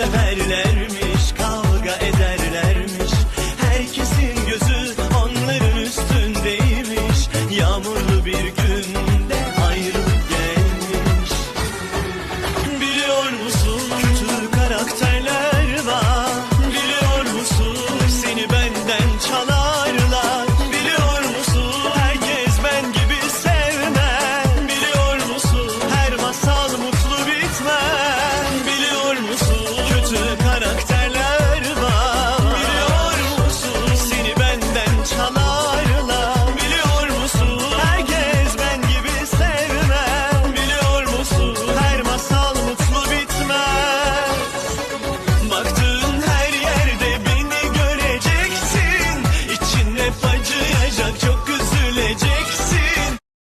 severlermiş kavga ederlermiş. Herkesin gözü onların üstündeymiş. Yağmurlu bir gün